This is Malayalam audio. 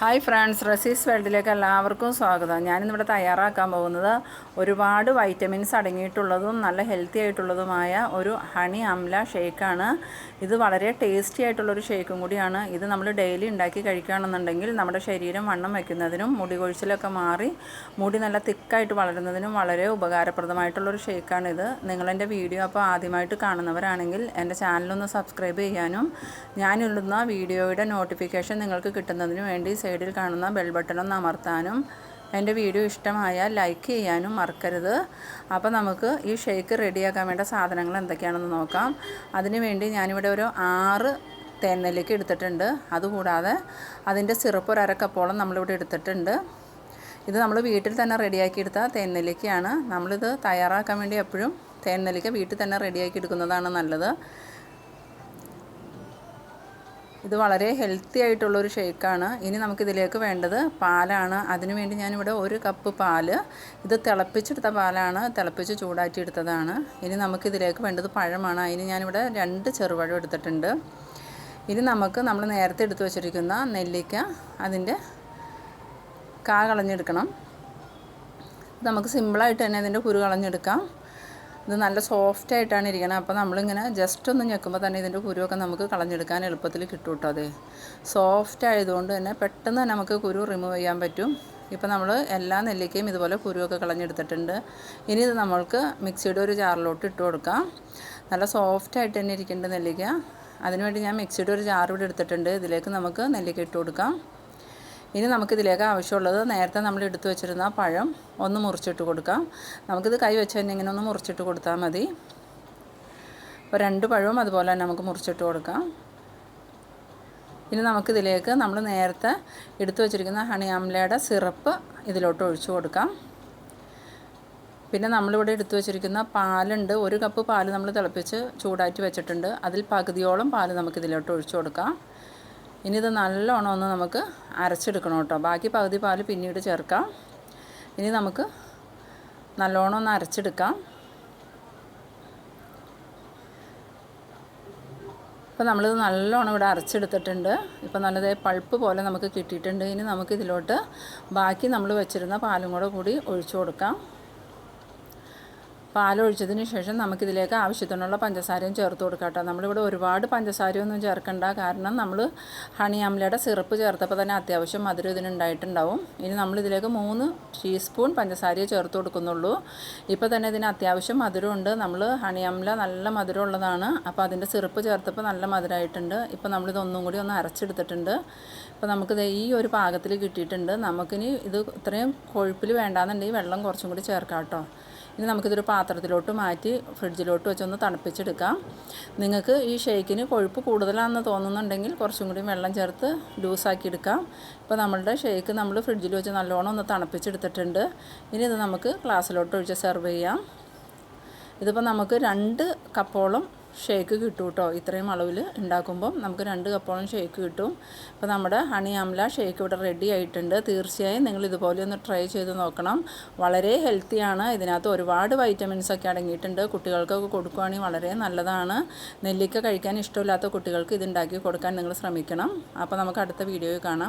ഹായ് ഫ്രണ്ട്സ് റസീസ് വേൾഡിലേക്ക് എല്ലാവർക്കും സ്വാഗതം. ഞാനിന്നിവിടെ തയ്യാറാക്കാൻ പോകുന്നത് ഒരുപാട് വൈറ്റമിൻസ് അടങ്ങിയിട്ടുള്ളതും നല്ല ഹെൽത്തി ആയിട്ടുള്ളതുമായ ഒരു ഹണി അംല ഷേക്കാണ്. ഇത് വളരെ ടേസ്റ്റി ആയിട്ടുള്ളൊരു ഷേക്കും കൂടിയാണ്. ഇത് നമ്മൾ ഡെയിലി ഉണ്ടാക്കി കഴിക്കുകയാണെന്നുണ്ടെങ്കിൽ നമ്മുടെ ശരീരം വണ്ണം വയ്ക്കുന്നതിനും മുടി കൊഴിച്ചിലൊക്കെ മാറി മുടി നല്ല തിക്കായിട്ട് വളരുന്നതിനും വളരെ ഉപകാരപ്രദമായിട്ടുള്ളൊരു ഷേക്കാണിത്. നിങ്ങളെന്റെ വീഡിയോ അപ്പോൾ ആദ്യമായിട്ട് കാണുന്നവരാണെങ്കിൽ എന്റെ ചാനലൊന്ന് സബ്സ്ക്രൈബ് ചെയ്യാനും ഞാനിടുന്ന വീഡിയോയുടെ നോട്ടിഫിക്കേഷൻ നിങ്ങൾക്ക് കിട്ടുന്നതിന് വേണ്ടി സൈഡിൽ കാണുന്ന ബെൽ ബട്ടൺ ഒന്ന് അമർത്താനും എന്റെ വീഡിയോ ഇഷ്ടമായാൽ ലൈക്ക് ചെയ്യാനും മറക്കരുത്. അപ്പോൾ നമുക്ക് ഈ ഷേക്ക് റെഡിയാക്കാൻ വേണ്ട സാധനങ്ങൾ എന്തൊക്കെയാണെന്ന് നോക്കാം. അതിന് വേണ്ടി ഞാനിവിടെ ഒരു ആറ് തേനെല്ലിക്ക് എടുത്തിട്ടുണ്ട്. അതുകൂടാതെ അതിന്റെ സിറപ്പ് ഒരു അരക്കപ്പോളം നമ്മളിവിടെ എടുത്തിട്ടുണ്ട്. ഇത് നമ്മൾ വീട്ടിൽ തന്നെ റെഡിയാക്കിയെടുത്ത തേനെല്ലിക്കയാണ് നമ്മളിത് തയ്യാറാക്കാൻ വേണ്ടി എപ്പോഴും തേനെല്ലിക്ക വീട്ടിൽ തന്നെ റെഡിയാക്കി എടുക്കുന്നതാണ് നല്ലത്. ഇത് വളരെ ഹെൽത്തി ആയിട്ടുള്ളൊരു ഷേക്കാണ് ഇനി നമുക്കിതിലേക്ക് വേണ്ടത് പാലാണ്. അതിനുവേണ്ടി ഞാനിവിടെ ഒരു കപ്പ് പാൽ. ഇത് തിളപ്പിച്ചെടുത്ത പാലാണ്. തിളപ്പിച്ച് ചൂടാറ്റി എടുത്തതാണ് ഇനി നമുക്കിതിലേക്ക് വേണ്ടത് പഴമാണ്. അതിന് ഞാനിവിടെ രണ്ട് ചെറുപഴം എടുത്തിട്ടുണ്ട്. ഇനി നമുക്ക് നമ്മൾ നേരത്തെ എടുത്തു വച്ചിരിക്കുന്ന നെല്ലിക്ക അതിന്റെ കാ കളഞ്ഞെടുക്കണം. നമുക്ക് സിമ്പിളായിട്ട് തന്നെ അതിന്റെ കുരു കളഞ്ഞെടുക്കാം. ഇത് നല്ല സോഫ്റ്റ് ആയിട്ടാണ് ഇരിക്കുന്നത് അപ്പോൾ നമ്മളിങ്ങനെ ജസ്റ്റ് ഒന്ന് ഞെക്കുമ്പോൾ തന്നെ ഇതിന്റെ കുരുവൊക്കെ നമുക്ക് കളഞ്ഞെടുക്കാൻ എളുപ്പത്തിൽ കിട്ടും കേട്ടോ അതെ. സോഫ്റ്റ് ആയതുകൊണ്ട് തന്നെ പെട്ടെന്ന് തന്നെ നമുക്ക് കുരു റിമൂവ് ചെയ്യാൻ പറ്റും. ഇപ്പോൾ നമ്മൾ എല്ലാ നെല്ലിക്കയും ഇതുപോലെ കുരുവൊക്കെ കളഞ്ഞെടുത്തിട്ടുണ്ട്. ഇനി ഇത് നമ്മൾക്ക് മിക്സിയുടെ ഒരു ജാറിലോട്ട് ഇട്ട് കൊടുക്കാം. നല്ല സോഫ്റ്റ് ആയിട്ട് തന്നെ ഇരിക്കേണ്ട നെല്ലിക്ക. അതിനുവേണ്ടി ഞാൻ മിക്സിയുടെ ഒരു ജാർ ഇവിടെ എടുത്തിട്ടുണ്ട്. ഇതിലേക്ക് നമുക്ക് നെല്ലിക്ക ഇട്ട് കൊടുക്കാം. ഇനി നമുക്കിതിലേക്ക് ആവശ്യമുള്ളത് നേരത്തെ നമ്മൾ എടുത്തു വെച്ചിരുന്ന പഴം ഒന്ന് മുറിച്ചിട്ട് കൊടുക്കാം. നമുക്കിത് കൈ വെച്ച് തന്നെ ഇങ്ങനെ ഒന്ന് മുറിച്ചിട്ട് കൊടുത്താൽ മതി. അപ്പോൾ രണ്ട് പഴവും അതുപോലെ തന്നെ നമുക്ക് മുറിച്ചിട്ട് കൊടുക്കാം. ഇനി നമുക്കിതിലേക്ക് നമ്മൾ നേരത്തെ എടുത്തു വെച്ചിരിക്കുന്ന ഹണി ആംലയുടെ സിറപ്പ് ഇതിലോട്ട് ഒഴിച്ചു കൊടുക്കാം. പിന്നെ നമ്മളിവിടെ എടുത്തു വെച്ചിരിക്കുന്ന പാലുണ്ട്. ഒരു കപ്പ് പാൽ നമ്മൾ തിളപ്പിച്ച് ചൂടാറ്റി വെച്ചിട്ടുണ്ട്. അതിൽ പകുതിയോളം പാൽ നമുക്കിതിലോട്ട് ഒഴിച്ചു കൊടുക്കാം. ഇനി ഇത് നല്ലോണം ഒന്ന് നമുക്ക് അരച്ചെടുക്കണം കേട്ടോ. ബാക്കി പകുതി പാൽ പിന്നീട് ചേർക്കാം. ഇനി നമുക്ക് നല്ലോണം ഒന്ന് അരച്ചെടുക്കാം. അപ്പോൾ നമ്മളിത് നല്ലോണം ഇവിടെ അരച്ചെടുത്തിട്ടുണ്ട്. ഇപ്പോൾ നല്ലതേ പൾപ്പ് പോലെ നമുക്ക് കിട്ടിയിട്ടുണ്ട്. ഇനി നമുക്ക് ഇതിലോട്ട് ബാക്കി നമ്മൾ വെച്ചിരുന്ന പാലും കൂടെ കൂടി ഒഴിച്ചു കൊടുക്കാം. പാലൊഴിച്ചതിന് ശേഷം നമുക്കിതിലേക്ക് ആവശ്യത്തിനുള്ള പഞ്ചസാരയും ചേർത്ത് കൊടുക്കാം കേട്ടോ. നമ്മളിവിടെ ഒരുപാട് പഞ്ചസാരയൊന്നും ചേർക്കണ്ട. കാരണം നമ്മൾ ഹണി ആംലയുടെ സിറപ്പ് ചേർത്തപ്പോൾ തന്നെ അത്യാവശ്യം മധുരം ഇതിനുണ്ടായിട്ടുണ്ടാവും. ഇനി നമ്മളിതിലേക്ക് മൂന്ന് ടീസ്പൂൺ പഞ്ചസാരയെ ചേർത്ത് കൊടുക്കുന്നുള്ളൂ. ഇപ്പോൾ തന്നെ ഇതിന് അത്യാവശ്യം മധുരമുണ്ട്. നമ്മൾ ഹണി ആംല നല്ല മധുരമുള്ളതാണ്. അപ്പോൾ അതിന്റെ സിറപ്പ് ചേർത്തപ്പോൾ നല്ല മധുരമായിട്ടുണ്ട് ഇപ്പോൾ നമ്മളിതൊന്നും കൂടി ഒന്ന് അരച്ചെടുത്തിട്ടുണ്ട്. അപ്പോൾ നമുക്കിത് ഈ ഒരു പാകത്തിൽ കിട്ടിയിട്ടുണ്ട്. നമുക്കിനി ഇത് ഇത്രയും കൊഴുപ്പിൽ വേണ്ടാന്നുണ്ടെങ്കിൽ വെള്ളം കുറച്ചും കൂടി ചേർക്കാം കേട്ടോ. ഇനി നമുക്കിതൊരു പാത്രത്തിലോട്ട് മാറ്റി ഫ്രിഡ്ജിലോട്ട് വെച്ചൊന്ന് തണുപ്പിച്ചെടുക്കാം. നിങ്ങൾക്ക് ഈ ഷേക്കിന് കൊഴുപ്പ് കൂടുതലാണെന്ന് തോന്നുന്നുണ്ടെങ്കിൽ കുറച്ചും കൂടി വെള്ളം ചേർത്ത് ലൂസാക്കി എടുക്കാം. ഇപ്പോൾ നമ്മളുടെ ഷേക്ക് നമ്മൾ ഫ്രിഡ്ജിൽ വെച്ച് നല്ലോണം ഒന്ന് തണുപ്പിച്ചെടുത്തിട്ടുണ്ട്. ഇനി ഇത് നമുക്ക് ഗ്ലാസ്സിലോട്ട് ഒഴിച്ച് സെർവ് ചെയ്യാം. ഇതിപ്പോൾ നമുക്ക് രണ്ട് കപ്പോളം ഷേക്ക് കിട്ടും കേട്ടോ ഇത്രയും അളവിൽ ഉണ്ടാക്കുമ്പം. നമുക്ക് രണ്ട് കപ്പോളം ഷേക്ക് കിട്ടും. അപ്പോൾ നമ്മുടെ ഹണി അമല ഷേക്ക് ഇവിടെ റെഡി ആയിട്ടുണ്ട്. തീർച്ചയായും നിങ്ങൾ ഇതുപോലെ ഒന്ന് ട്രൈ ചെയ്ത് നോക്കണം. വളരെ ഹെൽത്തിയാണ് ഇതിനകത്ത് ഒരുപാട് വൈറ്റമിൻസ് ഒക്കെ അടങ്ങിയിട്ടുണ്ട്. കുട്ടികൾക്കൊക്കെ കൊടുക്കുകയാണെങ്കിൽ വളരെ നല്ലതാണ്. നെല്ലിക്ക കഴിക്കാൻ ഇഷ്ടമില്ലാത്ത കുട്ടികൾക്ക് ഇത്ണ്ടാക്കി കൊടുക്കാൻ നിങ്ങൾ ശ്രമിക്കണം. അപ്പോൾ നമുക്ക് അടുത്ത വീഡിയോയിൽ കാണാം.